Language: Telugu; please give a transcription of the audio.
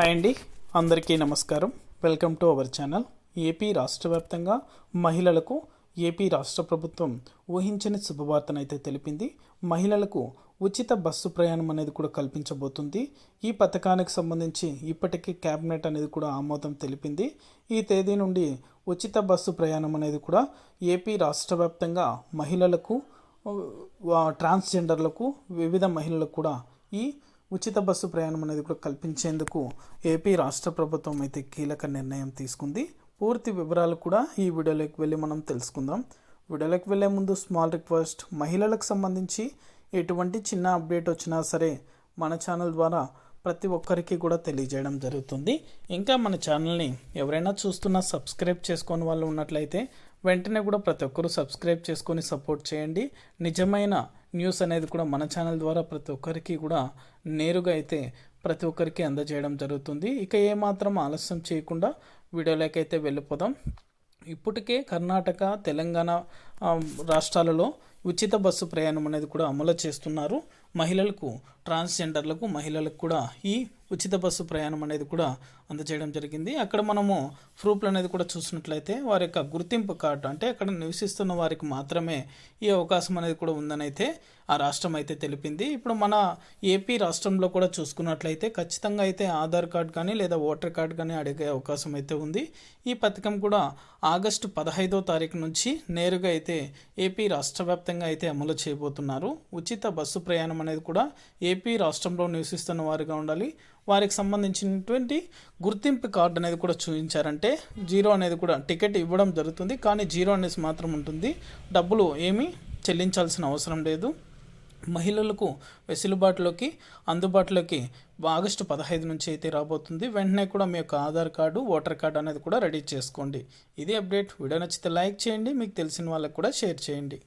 హాయ్ అండి. అందరికీ నమస్కారం. Welcome to our channel. AP రాష్ట్ర వ్యాప్తంగా మహిళలకు ఏపీ రాష్ట్ర ప్రభుత్వం ఊహించని శుభవార్తనైతే తెలిపింది. మహిళలకు ఉచిత బస్సు ప్రయాణం అనేది కూడా కల్పించబోతుంది. ఈ పథకానికి సంబంధించి ఇప్పటికీ క్యాబినెట్ అనేది కూడా ఆమోదం తెలిపింది. ఈ తేదీ నుండి ఉచిత బస్సు ప్రయాణం అనేది కూడా ఏపీ రాష్ట్ర వ్యాప్తంగా మహిళలకు ట్రాన్స్జెండర్లకు వివిధ మహిళలకు కూడా ఈ ఉచిత బస్సు ప్రయాణం అనేది కూడా కల్పించేందుకు ఏపీ రాష్ట్ర ప్రభుత్వం అయితే కీలక నిర్ణయం తీసుకుంది. పూర్తి వివరాలు కూడా ఈ వీడియోలోకి వెళ్ళి మనం తెలుసుకుందాం. వీడియోలోకి వెళ్ళే ముందు స్మాల్ రిక్వెస్ట్ మహిళలకు సంబంధించి ఎటువంటి చిన్న అప్డేట్ వచ్చినా సరే మన ఛానల్ ద్వారా ప్రతి ఒక్కరికి కూడా తెలియజేయడం జరుగుతుంది. ఇంకా మన ఛానల్ని ఎవరైనా చూస్తున్నా సబ్స్క్రైబ్ చేసుకొని వాళ్ళు ఉన్నట్లయితే వెంటనే కూడా ప్రతి ఒక్కరూ సబ్స్క్రైబ్ చేసుకొని సపోర్ట్ చేయండి. నిజమైన న్యూస్ అనేది కూడా మన ఛానల్ ద్వారా ప్రతి ఒక్కరికి కూడా నేరుగా అయితే ప్రతి ఒక్కరికి అందజేయడం జరుగుతుంది. ఇక ఏమాత్రం ఆలస్యం చేయకుండా వీడియోలోకి అయితే వెళ్ళిపోదాం. ఇప్పటికే కర్ణాటక తెలంగాణ రాష్ట్రాలలో ఉచిత బస్సు ప్రయాణం అనేది కూడా అమలు చేస్తున్నారు. మహిళలకు ట్రాన్స్జెండర్లకు మహిళలకు కూడా ఈ ఉచిత బస్సు ప్రయాణం అనేది కూడా అందజేయడం జరిగింది. అక్కడ మనము ప్రూఫ్లు అనేది కూడా చూసినట్లయితే వారి యొక్క గుర్తింపు కార్డు అంటే అక్కడ నివసిస్తున్న వారికి మాత్రమే ఈ అవకాశం అనేది కూడా ఉందని అయితే ఆ రాష్ట్రం అయితే తెలిపింది. ఇప్పుడు మన ఏపీ రాష్ట్రంలో కూడా చూసుకున్నట్లయితే ఖచ్చితంగా అయితే ఆధార్ కార్డు కానీ లేదా ఓటర్ కార్డు కానీ అడిగే అవకాశం అయితే ఉంది. ఈ పథకం కూడా ఆగస్టు పదహైదో తారీఖు నుంచి నేరుగా అయితే ఏపీ రాష్ట్ర వ్యాప్తంగా అయితే అమలు చేయబోతున్నారు. ఉచిత బస్సు ప్రయాణం అనేది కూడా ఏపీ రాష్ట్రంలో నివసిస్తున్న వారిగా ఉండాలి. వారికి సంబంధించినటువంటి గుర్తింపు కార్డు అనేది కూడా చూపించారంటే జీరో అనేది కూడా టికెట్ ఇవ్వడం జరుగుతుంది. కానీ జీరో అనేసి మాత్రం ఉంటుంది. డబ్బులు ఏమీ చెల్లించాల్సిన అవసరం లేదు. మహిళలకు వెసులుబాటులోకి అందుబాటులోకి ఆగస్టు పదహైదు నుంచి అయితే రాబోతుంది. వెంటనే కూడా మీ యొక్క ఆధార్ కార్డు ఓటర్ కార్డు అనేది కూడా రెడీ చేసుకోండి. ఇది అప్డేట్. వీడియో నచ్చితే లైక్ చేయండి. మీకు తెలిసిన వాళ్ళకి కూడా షేర్ చేయండి.